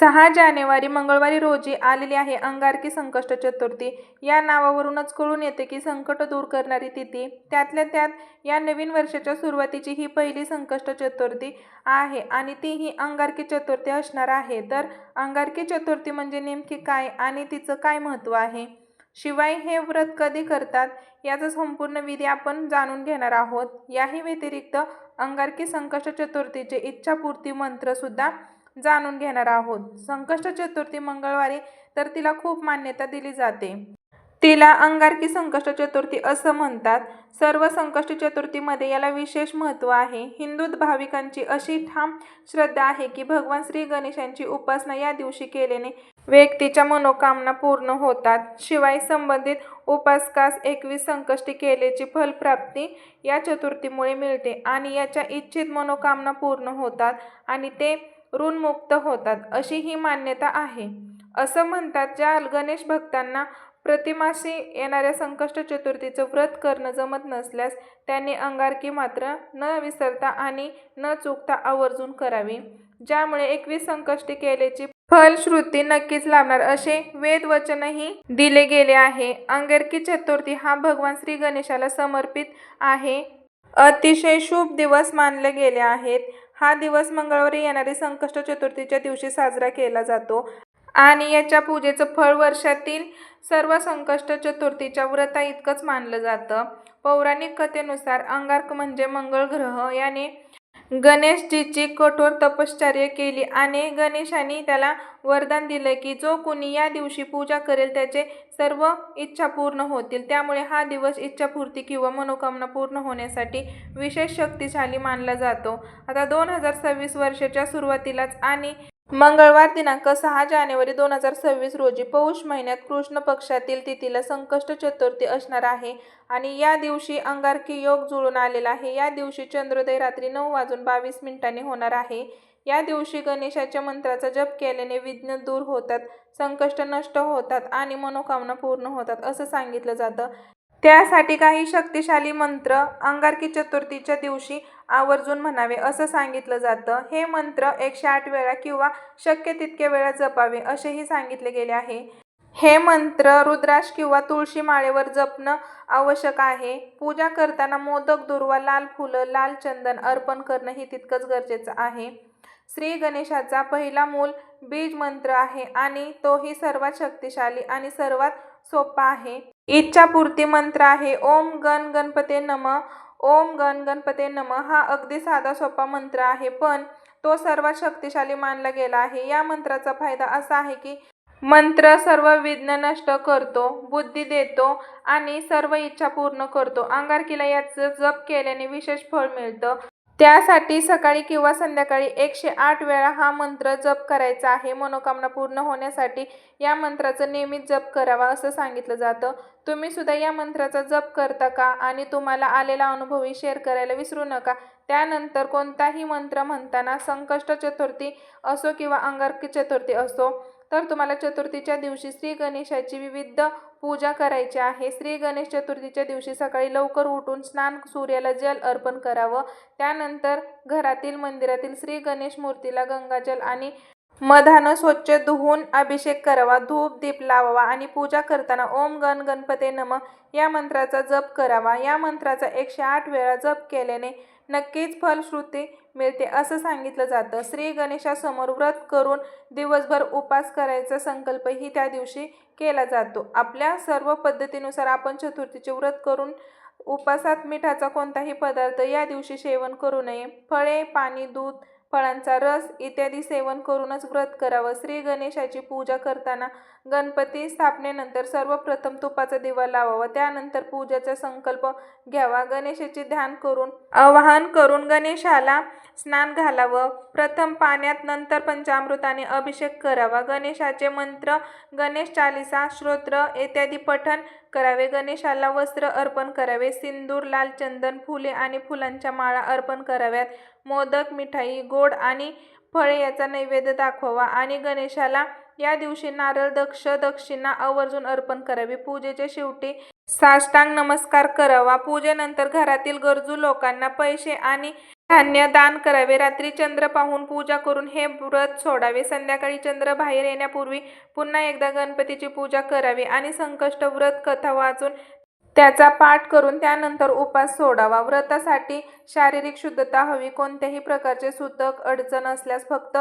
सहा जानेवारी मंगळवारी रोजी आलेली आहे अंगारकी संकष्ट चतुर्थी. या नावावरूनच कळून येते की संकट दूर करणारी तिथी त्यातल्या त्यात या नवीन वर्षाच्या सुरुवातीची ही पहिली संकष्ट चतुर्थी आहे आणि ती ही अंगारकी चतुर्थी असणार आहे. तर अंगारकी चतुर्थी म्हणजे नेमकी काय आणि तिचं काय महत्त्व आहे? शिवाय हे व्रत कधी करतात याचा संपूर्ण विधी आपण जाणून घेणार आहोत. याही व्यतिरिक्त अंगारकी संकष्ट चतुर्थीचे इच्छापूर्ती मंत्रसुद्धा जाणून घेणार आहोत. संकष्ट चतुर्थी मंगळवारी तर तिला खूप मान्यता दिली जाते. तिला अंगारकी संकष्ट चतुर्थी असं म्हणतात. सर्व संकष्ट चतुर्थीमध्ये याला विशेष महत्त्व आहे. हिंदू भाविकांची अशी ठाम श्रद्धा आहे की भगवान श्री गणेशांची उपासना या दिवशी केल्याने व्यक्तीच्या मनोकामना पूर्ण होतात. शिवाय संबंधित उपासकास एकवीस संकष्टी केल्याची फलप्राप्ती या चतुर्थीमुळे मिळते आणि याच्या इच्छित मनोकामना पूर्ण होतात आणि ते ऋणमुक्त होतात अशी ही मान्यता आहे. असं म्हणतात ज्या गणेश भक्तांना प्रतिमाशी येणाऱ्या संकष्ट चतुर्थीचं व्रत करणं जमत नसल्यास त्यांनी अंगारकी मात्र न विसरता आणि न चुकता आवर्जून करावी. ज्यामुळे एकवीस संकष्टी केल्याची फलश्रुती नक्कीच लाभणार असे वेदवचनही दिले गेले आहे. अंगारकी चतुर्थी हा भगवान श्री गणेशाला समर्पित आहे. अतिशय शुभ दिवस मानले गेले आहेत. हा दिवस मंगळवारी येणारी संकष्ट चतुर्थीच्या दिवशी साजरा केला जातो. आणि याच्या पूजेचं फळ वर्षातील सर्व संकष्ट चतुर्थीच्या व्रता इतकंच मानलं जातं. पौराणिक कथेनुसार अंगारक म्हणजे मंगळ ग्रह याने गणेशजीची कठोर तपश्चर्या केली आणि गणेशाने त्याला वरदान दिलं की जो कुणी या दिवशी पूजा करेल त्याचे सर्व इच्छा पूर्ण होतील. त्यामुळे हा दिवस इच्छापूर्ती किंवा मनोकामना पूर्ण होण्यासाठी विशेष शक्तिशाली मानला जातो. आता दोन हजार सव्वीस वर्षाच्या सुरुवातीलाच आणि मंगळवार दिनांक सहा जानेवारी दोन हजार सव्वीस रोजी पौष महिन्यात कृष्ण पक्षातील तिथीला संकष्ट चतुर्थी असणार आहे आणि या दिवशी अंगारकी योग जुळून आलेला आहे. या दिवशी चंद्रोदय रात्री नऊ वाजून बावीस मिनिटांनी होणार आहे. या दिवशी गणेशाच्या मंत्राचा जप केल्याने विघ्न दूर होतात संकष्ट नष्ट होतात आणि मनोकामना पूर्ण होतात असं सांगितलं जातं. त्यासाठी काही शक्तिशाली मंत्र अंगारकी चतुर्थीच्या दिवशी आवर्जून म्हणावे असं सांगितलं जातं. हे मंत्र एकशे आठ वेळा किंवा शक्य तितक्या वेळा जपावे असेही सांगितले गेले आहे. हे मंत्र रुद्राक्ष किंवा तुळशी माळेवर जपणं आवश्यक आहे. पूजा करताना मोदक दुर्वा लाल फुलं लाल चंदन अर्पण करणं ही तितकंच गरजेचं आहे. श्री गणेशाचा पहिला मूल बीज मंत्र आहे आणि तोही सर्वात शक्तिशाली आणि सर्वात सोपा आहे. इच्छापूर्ती मंत्र आहे. ओम गण गणपते नम ओम गण गणपते नम हा अगदी साधा सोपा मंत्र आहे पण तो सर्वात शक्तिशाली मानला गेला आहे. या मंत्राचा फायदा असा आहे की मंत्र सर्व विघ्न नष्ट करतो बुद्धी देतो आणि सर्व इच्छा पूर्ण करतो. अंगारकीला याचं जप केल्याने विशेष फळ मिळतं. त्यासाठी सकाळी किंवा संध्याकाळी एकशे आठ वेळा हा मंत्र जप करायचा आहे. मनोकामना पूर्ण होण्यासाठी या मंत्राचं नियमित जप करावा असं सांगितलं जातं. तुम्ही सुद्धा या मंत्राचा जप करता का? आणि तुम्हाला आलेला अनुभवही शेअर करायला विसरू नका. त्यानंतर कोणताही मंत्र म्हणताना संकष्ट चतुर्थी असो किंवा अंगारकी चतुर्थी असो तर तुम्हाला चतुर्थीच्या दिवशी श्री गणेशाची विविध पूजा करायची आहे. श्री गणेश चतुर्थीच्या दिवशी सकाळी लवकर उठून स्नान सूर्याला जल अर्पण करावं. त्यानंतर घरातील मंदिरातील श्री गणेश मूर्तीला गंगाजल आणि मधानं स्वच्छ धुवून अभिषेक करावा. धूप दीप लावावा आणि पूजा करताना ओम गण गणपते नम या मंत्राचा जप करावा. या मंत्राचा एकशे आठ वेळा जप केल्याने नक्कीच फलश्रुती मिळते असं सांगितलं जातं. श्री गणेशासमोर व्रत करून दिवसभर उपास करायचा संकल्पही त्या दिवशी केला जातो. आपल्या सर्व पद्धतीनुसार आपण चतुर्थीचे व्रत करून उपासात मिठाचा कोणताही पदार्थ या दिवशी सेवन करू नये. फळे पाणी दूध फळांचा रस इत्यादी सेवन करूनच व्रत करावं. श्री गणेशाची पूजा करताना गणपती स्थापनेनंतर सर्वप्रथम तुपाचा दिवा लावावा. त्यानंतर पूजेचा संकल्प घ्यावा. गणेशाचे ध्यान करून आवाहन करून गणेशाला स्नान घालावं. प्रथम पाण्यात नंतर पंचामृताने अभिषेक करावा. गणेशाचे मंत्र गणेश चालिसा श्रोत्र इत्यादी पठण करावे. गणेशाला वस्त्र अर्पण करावे. सिंदूर लाल चंदन फुले आणि फुलांच्या माळा अर्पण कराव्यात. मोदक मिठाई गोड आणि फळे याचा नैवेद्य दाखवावा आणि गणेशाला या दिवशी नारळ दक्ष दक्षिणा आवर्जून अर्पण करावी. पूजेच्या शेवटी साष्टांग नमस्कार करावा. पूजेनंतर घरातील गरजू लोकांना पैसे आणि धान्य दान करावे. रात्री चंद्र पाहून पूजा करून हे व्रत सोडावे. संध्याकाळी चंद्र बाहेर येण्यापूर्वी पुन्हा एकदा गणपतीची पूजा करावी आणि संकष्ट व्रत कथा वाचून त्याचा पाठ करून त्यानंतर उपास सोडावा. व्रतासाठी शारीरिक शुद्धता हवी. कोणत्याही प्रकारचे सुतक अडचण असल्यास फक्त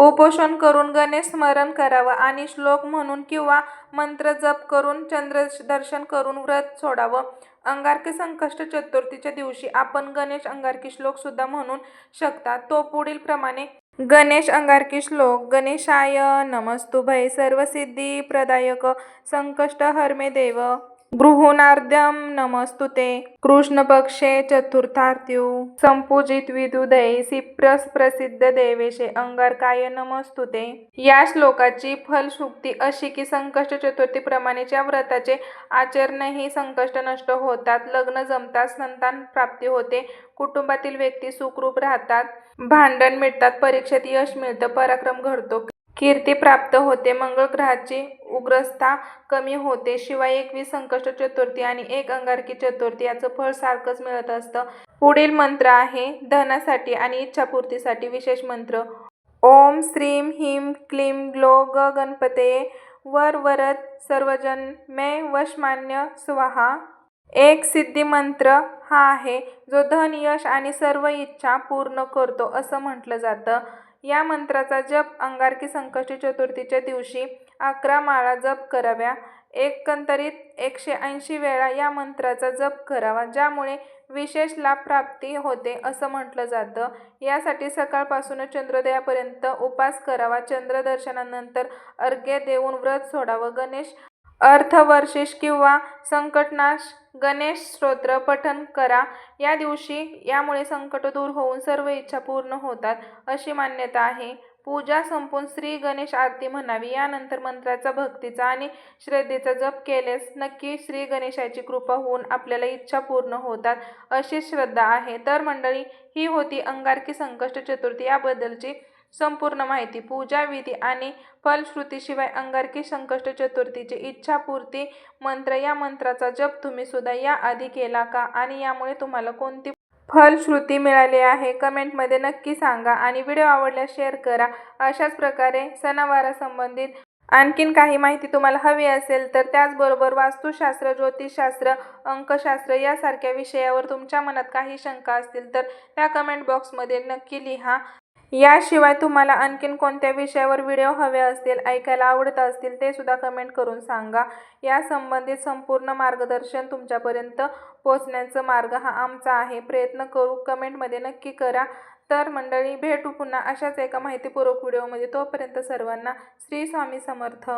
उपोषण करून गणेश स्मरण करावं आणि श्लोक म्हणून किंवा मंत्र जप करून चंद्र दर्शन करून व्रत सोडावं. अंगारकी संकष्ट चतुर्थीच्या दिवशी आपण गणेश अंगारकी श्लोक सुद्धा म्हणू शकता. तो पुढील प्रमाणे गणेश अंगारकी श्लोक गणेशाय नमस्तुभय सर्वसिद्धी प्रदायक संकष्ट हरमे देव. गृहुणार्द्यम नमस्तुते। कृष्णपक्षे पक्षे संपूजित विदुदये सिप्रस प्रसिद्ध देवेशे अंगारकाय नमस्तुते। या श्लोकाची फलशुक्ती अशी की संकष्ट चतुर्थीप्रमाणेच्या व्रताचे आचरणही संकष्ट नष्ट होतात लग्न जमतात संतान प्राप्ती होते कुटुंबातील व्यक्ती सुखरूप राहतात भांडण मिळतात परीक्षेत यश मिळतं पराक्रम घडतो कीर्ती प्राप्त होते. मंगळ ग्रहाची उग्रस्था कमी होते. शिवाय एकवीस संकष्ट चतुर्थी आणि एक अंगारकी चतुर्थी याचं फळ सारखंच मिळत असतं. पुढील मंत्र आहे धनासाठी आणि इच्छापूर्तीसाठी विशेष मंत्र. ओम श्रीम ह्रीं क्लीं ग्लो ग गणपते. वर वरद सर्वजन मे वशमान्य स्वाहा. एक सिद्धी मंत्र हा आहे जो धन यश आणि सर्व इच्छा पूर्ण करतो असं म्हटलं जातं. या मंत्राचा जप अंगारकी संकष्टी चतुर्थीच्या दिवशी अकरा माळा जप कराव्या. एकंदरीत एकशे ऐंशी वेळा या मंत्राचा जप करावा ज्यामुळे विशेष लाभ प्राप्ती होते असं म्हटलं जातं. यासाठी सकाळपासूनच चंद्रोदयापर्यंत उपास करावा चंद्रदर्शनानंतर अर्घ्य देऊन व्रत सोडावं. गणेश अर्थवर्षिष किंवा संकटनाश. गणेश स्तोत्र पठण करा. या दिवशी यामुळे संकट दूर होऊन सर्व इच्छा पूर्ण होतात अशी मान्यता आहे. पूजा संपून श्री गणेश आरती म्हणावी. यानंतर मंत्राचा भक्तीचा आणि श्रद्धेचा जप केल्यास नक्की श्री गणेशाची कृपा होऊन आपल्याला इच्छा पूर्ण होतात अशी श्रद्धा आहे. तर मंडळी ही होती अंगारकी संकष्ट चतुर्थी. याबद्दलची संपूर्ण माहिती पूजा विधी आणि फलश्रुतीशिवाय अंगारकी संकष्ट चतुर्थीची इच्छापूर्ती मंत्र या मंत्राचा जप तुम्ही सुद्धा याआधी केला का? आणि यामुळे तुम्हाला कोणती फलश्रुती मिळाली आहे? कमेंटमध्ये नक्की सांगा आणि व्हिडिओ आवडल्यास शेअर करा. अशाच प्रकारे सणावारासंबंधित आणखीन काही माहिती तुम्हाला हवी असेल तर त्याचबरोबर वास्तुशास्त्र ज्योतिषशास्त्र अंकशास्त्र यासारख्या विषयावर तुमच्या मनात काही शंका असतील तर त्या कमेंट बॉक्समध्ये नक्की लिहा. याशिवाय तुम्हाला आणखीन कोणत्या विषयावर व्हिडिओ हवे असतील ऐकायला आवडत असतील ते सुद्धा कमेंट करून सांगा. या संबंधित संपूर्ण मार्गदर्शन तुमच्यापर्यंत पोचण्याचा मार्ग हा आमचा आहे. प्रयत्न करू कमेंटमध्ये नक्की करा. तर मंडळी भेटू पुन्हा अशाच एका माहितीपूर्वक व्हिडिओमध्ये. तोपर्यंत सर्वांना श्री स्वामी समर्थ.